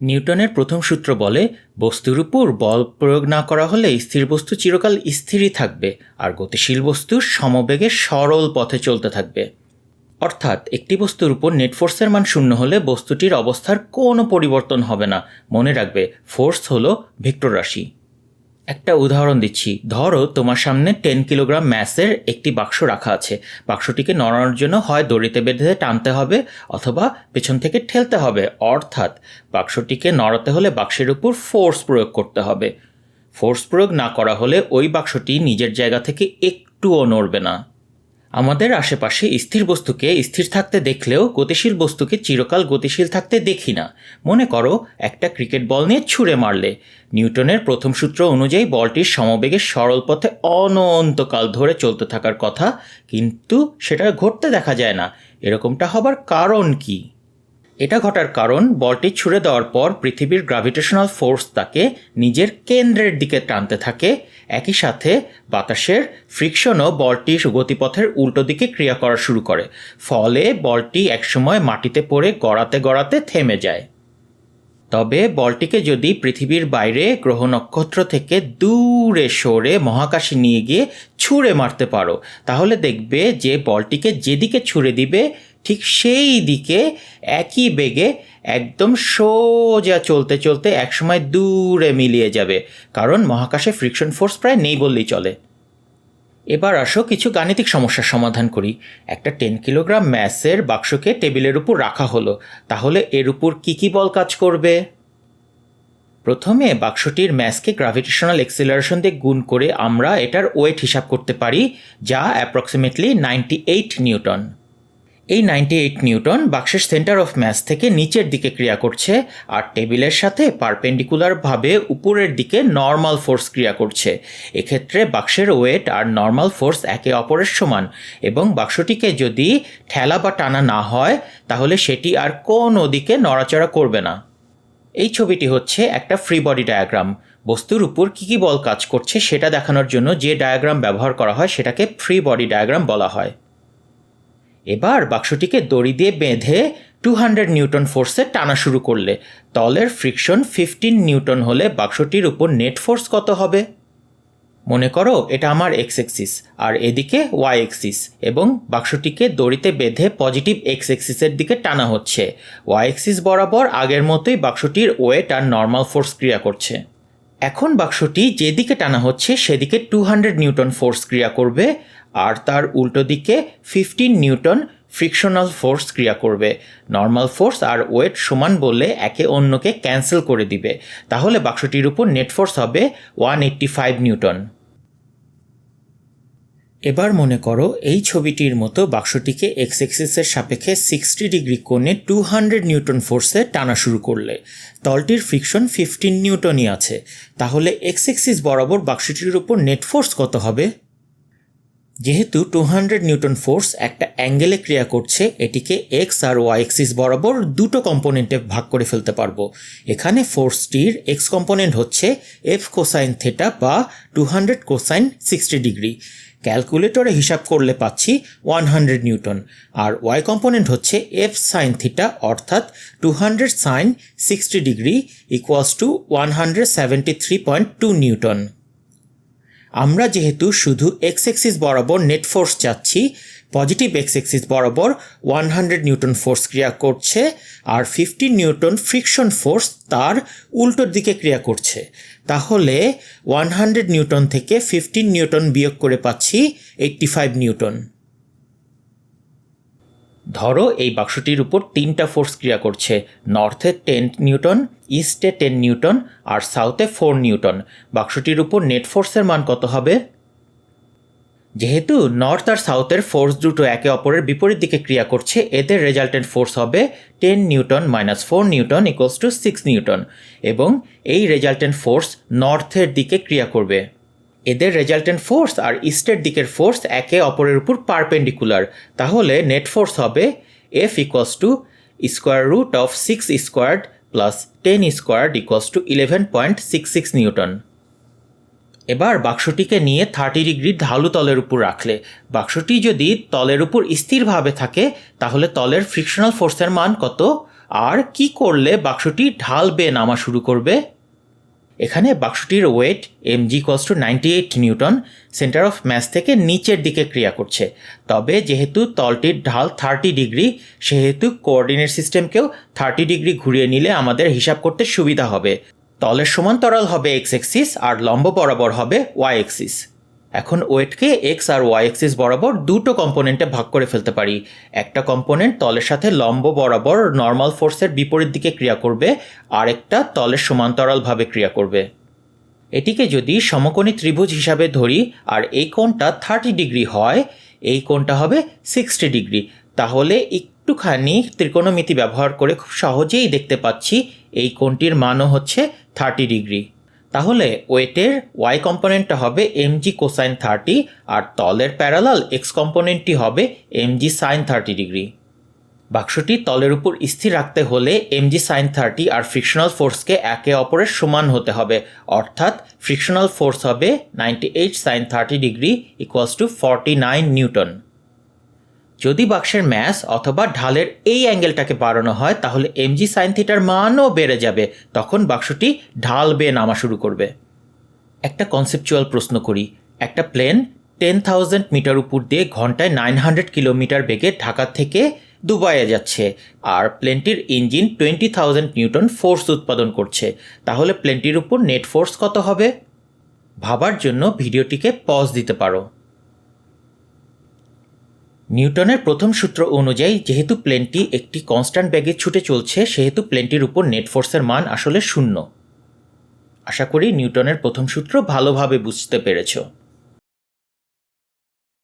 নিউটনের প্রথম সূত্র বলে, বস্তুর উপর বল প্রয়োগ না করা হলে স্থির বস্তু চিরকাল স্থিরই থাকবে, আর গতিশীল বস্তু সমবেগে সরল পথে চলতে থাকবে। অর্থাৎ, একটি বস্তুর উপর নেট ফোর্সের মান শূন্য হলে বস্তুটির অবস্থার কোনো পরিবর্তন হবে না। মনে রাখবে, ফোর্স হলো ভেক্টর রাশি। একটা উদাহরণ দিচ্ছি। ধরো, তোমার সামনে টেন কিলোগ্রাম ম্যাসের একটি বাক্স রাখা আছে। বাক্সটিকে নড়ানোর জন্য হয় দড়িতে বেঁধে টানতে হবে অথবা পেছন থেকে ঠেলতে হবে। অর্থাৎ, বাক্সটিকে নড়াতে হলে বাক্সের উপর ফোর্স প্রয়োগ করতে হবে। ফোর্স প্রয়োগ না করা হলে ওই বাক্সটি নিজের জায়গা থেকে একটুও নড়বে না। আমাদের আশেপাশে স্থির বস্তুকে স্থির থাকতে দেখলেও গতিশীল বস্তুকে চিরকাল গতিশীল থাকতে দেখি না। মনে করো, একটা ক্রিকেট বল নিয়ে ছুঁড়ে মারলে। নিউটনের প্রথম সূত্র অনুযায়ী বলটির সমবেগে সরল পথে অনন্তকাল ধরে চলতে থাকার কথা, কিন্তু সেটা ঘটতে দেখা যায় না। এরকমটা হবার কারণ কী? এটা ঘটার কারণ বলটি ছুড়ে দেওয়ার পর পৃথিবীর গ্রাভিটেশনাল ফোর্স তাকে নিজের কেন্দ্রের দিকে টানতে থাকে। একই সাথে বাতাসের ফ্রিকশনও বলটি গতিপথের উল্টো দিকে ক্রিয়া করা শুরু করে, ফলে বলটি একসময় মাটিতে পড়ে গড়াতে গড়াতে থেমে যায়। তবে বলটিকে যদি পৃথিবীর বাইরে গ্রহ নক্ষত্র থেকে দূরে সরে মহাকাশে নিয়ে গিয়ে ছুঁড়ে মারতে পারো, তাহলে দেখবে যে বলটিকে যেদিকে ছুঁড়ে দিবে ঠিক সেই দিকে একই বেগে একদম সোজা চলতে চলতে একসময় দূরে মিলিয়ে যাবে। কারণ মহাকাশে ফ্রিকশন ফোর্স প্রায় নেই বললেই চলে। এবার আসো কিছু গাণিতিক সমস্যার সমাধান করি। একটা টেন কিলোগ্রাম ম্যাসের বাক্সকে টেবিলের উপর রাখা হলো। তাহলে এর উপর কী কী বল কাজ করবে? প্রথমে বাক্সটির ম্যাসকে গ্রাভিটেশনাল এক্সেলারেশন দিয়ে গুণ করে আমরা এটার ওয়েট হিসাব করতে পারি, যা অ্যাপ্রক্সিমেটলি নাইনটি এইট নিউটন এই নাইনটি এইট নিউটন বাক্সের সেন্টার অফ ম্যাস থেকে নিচের দিকে ক্রিয়া করছে আর টেবিলের সাথে পারপেন্ডিকুলারভাবে উপরের দিকে নর্মাল ফোর্স ক্রিয়া করছে। এক্ষেত্রে বাক্সের ওয়েট আর নর্মাল ফোর্স একে অপরের সমান এবং বাক্সটিকে যদি ঠেলা বা টানা না হয়, তাহলে সেটি আর কোনো দিকে নড়াচড়া করবে না। এই ছবিটি হচ্ছে একটা ফ্রি বডি ডায়াগ্রাম বস্তুর উপর কী কী বল কাজ করছে সেটা দেখানোর জন্য যে ডায়াগ্রাম ব্যবহার করা হয় সেটাকে ফ্রি বডি ডায়াগ্রাম বলা হয়। এবার বাক্সটিকে দড়ি দিয়ে বেঁধে টু হান্ড্রেড নিউটন ফোর্সে টানা শুরু করলে। তলের ফ্রিকশন ফিফটিন নিউটন হলে বাক্সটির উপর নেট ফোর্স কত হবে? মনে করো এটা আমার এক্স এক্সিস আর এদিকে ওয়াই এক্সিস এবং বাক্সটিকে দড়িতে বেঁধে পজিটিভ এক্স এক্সিসের দিকে টানা হচ্ছে। ওয়াই এক্সিস বরাবর আগের মতোই বাক্সটির ওয়েট আর নর্মাল ফোর্স ক্রিয়া করছে। এখন বাক্সটি যেদিকে টানা হচ্ছে, সেদিকে টু হান্ড্রেড নিউটন ফোর্স ক্রিয়া করবে আর তার উল্টো দিকে ফিফটিন নিউটন ফ্রিকশনাল ফোর্স ক্রিয়া করবে। নর্মাল ফোর্স আর ওয়েট সমান বললে একে অন্যকে ক্যান্সেল করে দিবে। তাহলে বাক্সটির উপর নেট ফোর্স হবে ওয়ান এইট্টি ফাইভ নিউটন। এবার মনে করো এই ছবিটির মতো বাক্সটিকে এক্স এক্সিসের সাপেক্ষে সিক্সটি ডিগ্রি কোণে টু হান্ড্রেড নিউটন ফোর্সে টানা শুরু করলে, তলটির ফ্রিকশন ফিফটিন নিউটনই আছে, তাহলে এক্স এক্সিস বরাবর বাক্সটির উপর নেট ফোর্স কত হবে? যেহেতু টু হান্ড্রেড নিউটন ফোর্স একটা অ্যাঙ্গেলে ক্রিয়া করছে, এটিকে এক্স আর ওয়াই এক্সিস বরাবর দুটো কম্পোনেন্টে ভাগ করে ফেলতে পারব। এখানে ফোর্সটির এক্স কম্পোনেন্ট হচ্ছে এফ কোসাইন থেটা বা two hundred cosine sixty degree. ক্যালকুলেটরে হিসাব করলে পাচ্ছি ওয়ান হান্ড্রেড নিউটন। আর ওয়াই কম্পোনেন্ট হচ্ছে এফ সাইন থিটা অর্থাৎ two hundred sine sixty degree equals to one hundred seventy three point two newton. আমরা যেহেতু শুধু এক্স এক্সিস বরাবর নেট ফোর্স চাচ্ছি পজিটিভ এক্স এক্সিস বরাবর ওয়ান হান্ড্রেড নিউটন ফোর্স ক্রিয়া করছে, আর ফিফটি নিউটন ফ্রিকশন ফোর্স তার উল্টোর দিকে ক্রিয়া করছে। তাহলে ওয়ান হান্ড্রেড নিউটন থেকে ফিফটিন নিউটন বিয়োগ করে পাচ্ছি এইট্টি ফাইভ নিউটন। ধরো এই বাক্সটির উপর তিনটা ফোর্স ক্রিয়া করছে, নর্থে টেন নিউটন, ইস্টে টেন নিউটন আর সাউথে ফোর নিউটন। বাক্সটির উপর নেট ফোর্সের মান কত হবে? যেহেতু নর্থ আর সাউথের ফোর্স দুটো একে অপরের বিপরীত দিকে ক্রিয়া করছে, এদের রেজাল্টেন্ট ফোর্স হবে ten newton minus four newton equals to six newton এবং এই রেজাল্টেন্ট ফোর্স নর্থের দিকে ক্রিয়া করবে। এদের রেজাল্টেন্ট ফোর্স আর ইস্টের দিকের ফোর্স একে অপরের উপর পারপেন্ডিকুলার। তাহলে নেট ফোর্স হবে F equals to square root of six squared plus ten squared equals to eleven point six six newton. এবার বাক্সটিকে নিয়ে থার্টি ডিগ্রি ঢালু তলের উপর রাখলে। বাক্সটি যদি তলের উপর স্থিরভাবে থাকে, তাহলে তলের ফ্রিকশনাল ফোর্সের মান কত? আর কি করলে বাক্সটি ঢাল বেয়ে নামা শুরু করবে? এখানে বাক্সটির weight M G cos to ninety eight newton centre of mass থেকে নিচের দিকে ক্রিয়া করছে। তবে যেহেতু তলটির ঢাল থার্টি ডিগ্রি সেহেতু কোঅর্ডিনেট সিস্টেমকেও থার্টি ডিগ্রি ঘুরিয়ে নিলে আমাদের হিসাব করতে সুবিধা হবে। তলের সমান্তরাল হবে এক্স এক্সিস আর লম্ব বরাবর হবে ওয়াই এক্সিস এখন ওয়েটকে এক্স আর ওয়াই এক্সিস বরাবর দুটো কম্পোনেন্টে ভাগ করে ফেলতে পারি। একটা কম্পোনেন্ট তলের সাথে লম্ব বরাবর নর্মাল ফোর্সের বিপরীত দিকে ক্রিয়া করবে, আর একটা তলের সমান্তরালভাবে ক্রিয়া করবে। এটিকে যদি সমকোণী ত্রিভুজ হিসাবে ধরি, আর এই কোণটা থার্টি ডিগ্রি হয়, এই কোণটা হবে সিক্সটি ডিগ্রি তাহলে একটুখানি ত্রিকোণমিতি ব্যবহার করে খুব সহজেই দেখতে পাচ্ছি এই কোণটির মানও হচ্ছে থার্টি ডিগ্রি। তাহলে ওয়েটের ওয়াই কম্পোনেন্টটা হবে এম জি কোসাইন থার্টি আর তলের প্যারালাল এক্স কম্পোনেন্টটি হবে M G sine thirty degree. বাক্সটি তলের উপর স্থির রাখতে হলে এমজি সাইন থার্টি আর ফ্রিকশনাল ফোর্সকে একে অপরের সমান হতে হবে। অর্থাৎ ফ্রিকশনাল ফোর্স হবে ninety eight sine thirty degree equals to forty nine newton যদি বাক্সের ম্যাস অথবা ঢালের এই অ্যাঙ্গেলটাকে বাড়ানো হয়, তাহলে এমজি সাইন থিটার মানও বেড়ে যাবে। তখন বাক্সটি ঢাল বেয়ে নামা শুরু করবে। একটা কনসেপচুয়াল প্রশ্ন করি। একটা প্লেন টেন থাউজেন্ড মিটার উপর দিয়ে ঘন্টায় নাইন হান্ড্রেড কিলোমিটার বেগে ঢাকা থেকে দুবাইয়ে যাচ্ছে আর প্লেনটির engine twenty thousand newton force উৎপাদন করছে। তাহলে প্লেনটির উপর নেট ফোর্স কত হবে? ভাবার জন্য ভিডিওটিকে পজ দিতে পারো। নিউটনের প্রথম সূত্র অনুযায়ী, যেহেতু প্লেনটি একটি কনস্ট্যান্ট ব্যাগে ছুটে চলছে, সেহেতু প্লেনটির উপর নেট ফোর্সের মান আসলে শূন্য। আশা করি নিউটনের প্রথম সূত্র ভালোভাবে বুঝতে পেরেছ।